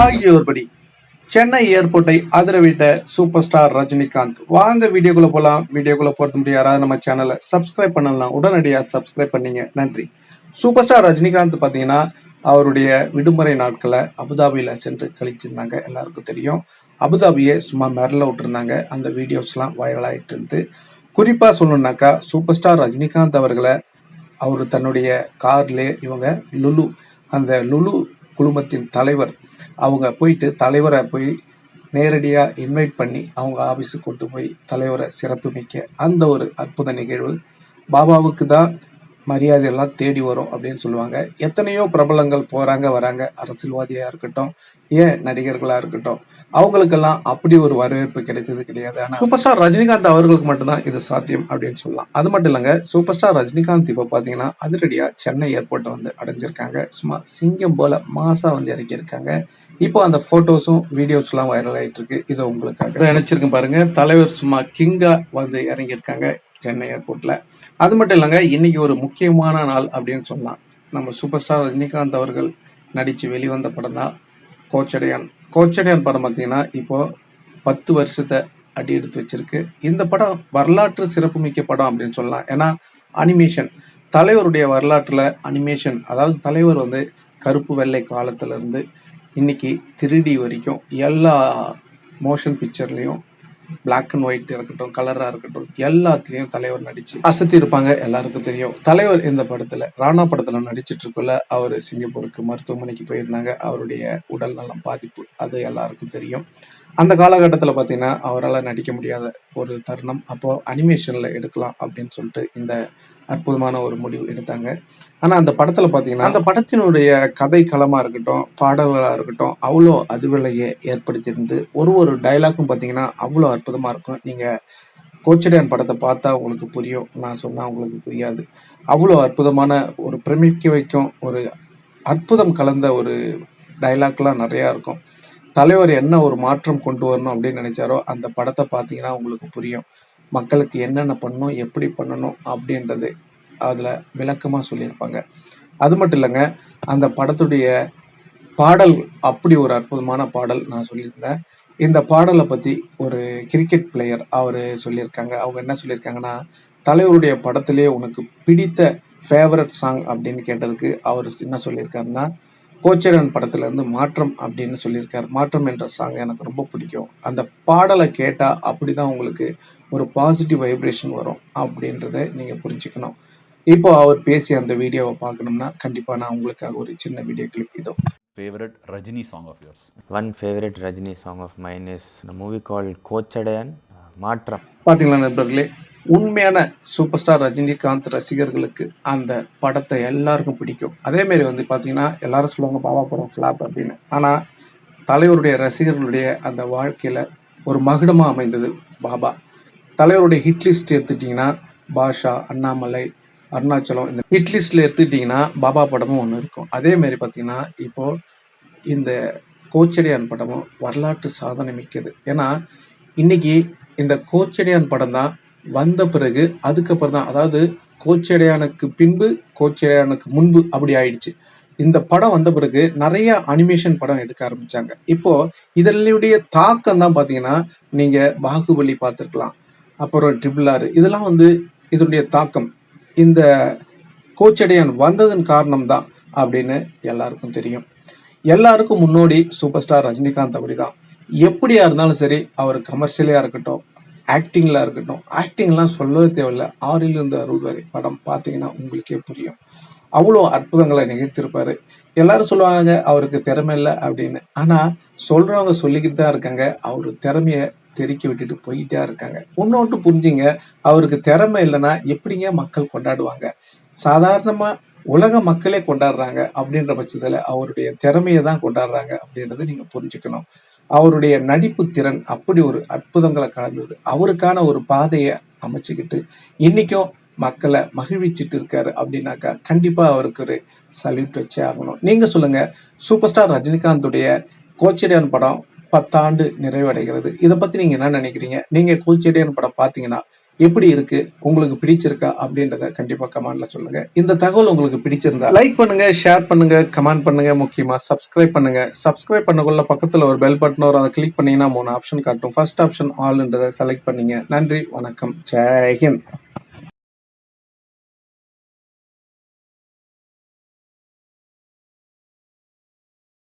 ஆகியோர்படி சென்னை ஏர்போர்ட்டை அதிரவிட்ட super star Rajinikanth. வாங்க வீடியோக்குள்ள போகலாம் வீடியோக்குள்ள போறது முடியும் யாராவது நம்ம சேனலை சப்ஸ்கிரைப் பண்ணலாம் உடனடியாக சப்ஸ்கிரைப் பண்ணீங்க. நன்றி. சூப்பர் ஸ்டார் ரஜினிகாந்த் பார்த்தீங்கன்னா அவருடைய விடுமுறை நாட்களை அபுதாபியில் சென்று கழிச்சிருந்தாங்க. எல்லாருக்கும் தெரியும். அபுதாபியை சும்மா மெரில் விட்டுருந்தாங்க. அந்த வீடியோஸ்லாம் வைரல் இருந்து. குறிப்பாக சொல்லணுன்னாக்கா சூப்பர் ஸ்டார் ரஜினிகாந்த் அவர்களை அவர் தன்னுடைய கார்லே இவங்க லுலு. அந்த லுலு குழுமத்தின் தலைவர். அவங்க போயிட்டு தலைவரை போய் நேரடியாக இன்வைட் பண்ணி அவங்க ஆஃபீஸுக்கு கொண்டு போய் தலைவரை சிறப்பு மிக்க அந்த ஒரு அற்புத நிகழ்வு. பாபாவுக்கு தான் மரியாதை எல்லாம் தேடி வரும் அப்படின்னு சொல்லுவாங்க. எத்தனையோ பிரபலங்கள் போறாங்க வராங்க. அரசியல்வாதியா இருக்கட்டும் ஏன் நடிகர்களா இருக்கட்டும் அவங்களுக்கெல்லாம் அப்படி ஒரு வரவேற்பு கிடைத்தது கிடையாது. ஆனால் சூப்பர் ஸ்டார் ரஜினிகாந்த் அவர்களுக்கு மட்டும்தான் இது சாத்தியம் அப்படின்னு சொல்லலாம். அது மட்டும் இல்லைங்க சூப்பர் ஸ்டார் ரஜினிகாந்த் இப்போ பார்த்தீங்கன்னா அதிரடியா சென்னை ஏர்போர்ட்டை வந்து அடைஞ்சிருக்காங்க. சும்மா சிங்கம் போல மாசா வந்து இறக்கியிருக்காங்க. இப்போ அந்த போட்டோஸும் வீடியோஸ்லாம் வைரல் ஆயிட்டு இருக்கு. இதை உங்களுக்காக நினைச்சிருக்கேன் பாருங்க. தலைவர் சும்மா கிங்கா வந்து இறங்கியிருக்காங்க. சென்னை ஏர்போர்ட்ல அது மட்டும் இல்லைங்க இன்னைக்கு ஒரு முக்கியமான நாள் அப்படின்னு சொல்லலாம் நம்ம சூப்பர் ஸ்டார் ரஜினிகாந்த் அவர்கள் நடித்து வெளிவந்த படம் தான் கோச்சடையான். கோச்சடையான் படம் பார்த்தீங்கன்னா இப்போ பத்து வருஷத்தை அடி எடுத்து வச்சிருக்கு. இந்த படம் வரலாற்று சிறப்புமிக்க படம் அப்படின்னு சொல்லலாம். ஏன்னா அனிமேஷன் தலைவருடைய வரலாற்றில் அனிமேஷன் அதாவது தலைவர் வந்து கருப்பு வெள்ளை காலத்துல இருந்து இன்னைக்கு திருடி வரைக்கும் எல்லா மோஷன் பிக்சர்லேயும் பிளாக் அண்ட் ஒயிட் இருக்கட்டும் கலரா இருக்கட்டும் எல்லாத்துலயும் தலைவர் நடிச்சு அசத்தி இருப்பாங்க எல்லாருக்கும் தெரியும். தலைவர் இந்த படத்துல ராணா படத்துல நடிச்சிட்டு இருக்குள்ள அவர் சிங்கப்பூருக்கு மருத்துவமனைக்கு போயிருந்தாங்க. அவருடைய உடல் நலம் பாதிப்பு அது எல்லாருக்கும் தெரியும். அந்த காலகட்டத்தில் பார்த்தீங்கன்னா அவரால் நடிக்க முடியாத ஒரு தருணம். அப்போ அனிமேஷனில் எடுக்கலாம் அப்படின்னு சொல்லிட்டு இந்த அற்புதமான ஒரு முடிவு எடுத்தாங்க. ஆனால் அந்த படத்தில் பார்த்தீங்கன்னா அந்த படத்தினுடைய கதை களமாக இருக்கட்டும் பாடல்களாக இருக்கட்டும் அவ்வளோ அதுவிலையே ஏற்படுத்தியிருந்து ஒரு ஒரு டைலாக்கும் பார்த்தீங்கன்னா அவ்வளோ அற்புதமாக இருக்கும். நீங்கள் கோச்சடையான் படத்தை பார்த்தா உங்களுக்கு புரியும். நான் சொன்னால் உங்களுக்கு புரியாது. அவ்வளோ அற்புதமான ஒரு பிரமிக்க வைக்கும் ஒரு அற்புதம் கலந்த ஒரு டைலாக்லாம் நிறையா இருக்கும். தலைவர் என்ன ஒரு மாற்றம் கொண்டு வரணும் அப்படின்னு நினைச்சாரோ அந்த படத்தை பார்த்தீங்கன்னா உங்களுக்கு புரியும். மக்களுக்கு என்னென்ன பண்ணணும் எப்படி பண்ணணும் அப்படின்றது அதில் விளக்கமாக சொல்லியிருப்பாங்க. அது மட்டும் இல்லைங்க அந்த படத்துடைய பாடல் அப்படி ஒரு அற்புதமான பாடல் நான் சொல்லியிருந்தேன். இந்த பாடலை பற்றி ஒரு கிரிக்கெட் பிளேயர் அவர் சொல்லியிருக்காங்க. அவங்க என்ன சொல்லியிருக்காங்கன்னா தலைவருடைய படத்திலே உனக்கு பிடித்த ஃபேவரட் சாங் அப்படின்னு கேட்டதுக்கு அவர் என்ன சொல்லியிருக்காருன்னா கோச்சரன் படத்துல இருந்து மாற்றம் அப்படின்னு சொல்லியிருக்காரு. மாற்றம் என்ற சாங் எனக்கு ரொம்ப பிடிக்கும். அந்த பாடலை கேட்டால் அப்படி தான் உங்களுக்கு ஒரு பாசிட்டிவ் வைப்ரேஷன் வரும் அப்படின்றத நீங்க புரிஞ்சுக்கணும். இப்போ அவர் பேசிய அந்த வீடியோவை பார்க்கணும்னா கண்டிப்பா நான் உங்களுக்காக ஒரு சின்ன வீடியோ கிளிப் இதோ. Rajini song of yours? One favorite Rajini song of mine is a movie called Kochadayan, Matram. பாத்தீங்களா நண்பர்களே உண்மையான சூப்பர் ஸ்டார் ரஜினிகாந்த் ரசிகர்களுக்கு அந்த படத்தை எல்லாருக்கும் பிடிக்கும். அதே மாதிரி வந்து பாத்தீங்கன்னா எல்லாரும் சொல்லுவாங்க பாபா படம் ஃபிளாப் அப்படின்னு. ஆனா தலைவருடைய ரசிகர்களுடைய அந்த வாழ்க்கையில ஒரு மகுடமா அமைந்தது பாபா. தலைவருடைய ஹிட் லிஸ்ட் எடுத்துட்டீங்கன்னா பாஷா அண்ணாமலை அருணாச்சலம் இந்த ஹிட் லிஸ்ட்ல எடுத்துட்டீங்கன்னா பாபா படமும் ஒன்று இருக்கும். அதே மாதிரி பார்த்தீங்கன்னா இப்போ இந்த கோச்சடியான் படமும் வரலாற்று சாதனை மிக்கது. ஏன்னா இன்னைக்கு இந்த கோச்சடியான் படம் தான் வந்த பிறகு அதுக்கப்புறம் தான் அதாவது கோச்சடையானுக்கு பின்பு கோச்சடையானுக்கு முன்பு அப்படி ஆயிடுச்சு. இந்த படம் வந்த பிறகு நிறைய அனிமேஷன் படம் எடுக்க ஆரம்பிச்சாங்க. இப்போ இதனுடைய தாக்கம் தான் பார்த்தீங்கன்னா நீங்க பாகுபலி பார்த்துருக்கலாம். அப்புறம் ட்ரிபிள் ஆர் இதெல்லாம் வந்து இதனுடைய தாக்கம். இந்த கோச்சடையான் வந்ததன் காரணம் தான் அப்படின்னு எல்லாருக்கும் தெரியும். எல்லாருக்கும் முன்னோடி சூப்பர் ஸ்டார் ரஜினிகாந்த் அப்படிதான் எப்படியா இருந்தாலும் சரி அவர் கமர்ஷியலியாக இருக்கட்டும் ஆக்டிங்ல இருக்கட்டும் ஆக்டிங்லாம் சொல்லவே தேவையில்ல. ஆறிலிருந்து அறுபது வரை படம் பார்த்தீங்கன்னா உங்களுக்கே புரியும். அவ்வளோ அற்புதங்களை நிகழ்த்திருப்பாரு எல்லாரும் சொல்லுவாங்க அவருக்கு திறமை இல்லை அப்படின்னு. ஆனால் சொல்கிறவங்க சொல்லிக்கிட்டு தான் இருக்காங்க. அவர் திறமையை தெருக்கி விட்டுட்டு போயிட்டே இருக்காங்க. ஒன்னொன்று புரிஞ்சுங்க அவருக்கு திறமை இல்லைன்னா எப்படிங்க மக்கள் கொண்டாடுவாங்க? சாதாரணமாக உலக மக்களே கொண்டாடுறாங்க அப்படின்ற பட்சத்தில் அவருடைய திறமையை தான் கொண்டாடுறாங்க அப்படின்றத நீங்கள் புரிஞ்சுக்கணும். அவருடைய நடிப்பு திறன் அப்படி ஒரு அற்புதங்களை கலந்தது. அவருக்கான ஒரு பாதையை அமைச்சுக்கிட்டு இன்னைக்கும் மக்களை மகிழ்விச்சிட்டு இருக்காரு அப்படின்னாக்கா கண்டிப்பா அவருக்கு ஒரு சல்யூட் வச்சே ஆகணும். நீங்க சொல்லுங்க சூப்பர் ஸ்டார் ரஜினிகாந்துடைய கோச்சடியான் படம் பத்தாண்டு நிறைவடைகிறது. இதை பத்தி நீங்க என்ன நினைக்கிறீங்க? நீங்க கோச்சடியான் படம் பாத்தீங்கன்னா எப்படி இருக்கு? உங்களுக்கு பிடிச்சிருக்கா? அப்படின்றத கண்டிப்பா கமெண்ட்ல சொல்லுங்க. இந்த தகவல் உங்களுக்கு பிடிச்சிருந்தா லைக் பண்ணுங்க ஷேர் பண்ணுங்க கமெண்ட் பண்ணுங்க. முக்கியமா சப்ஸ்கிரைப் பண்ணுங்க. சப்ஸ்கிரைப் பண்ணக்குள்ள பக்கத்துல ஒரு பெல் பட்டன் வரும். அதை கிளிக் பண்ணீங்கன்னா மூணு ஆப்ஷன் காட்டும். ஃபர்ஸ்ட் ஆப்ஷன் ஆல்ன்றதை செலக்ட் பண்ணீங்க. நன்றி வணக்கம். ஜெய்ஹிந்த்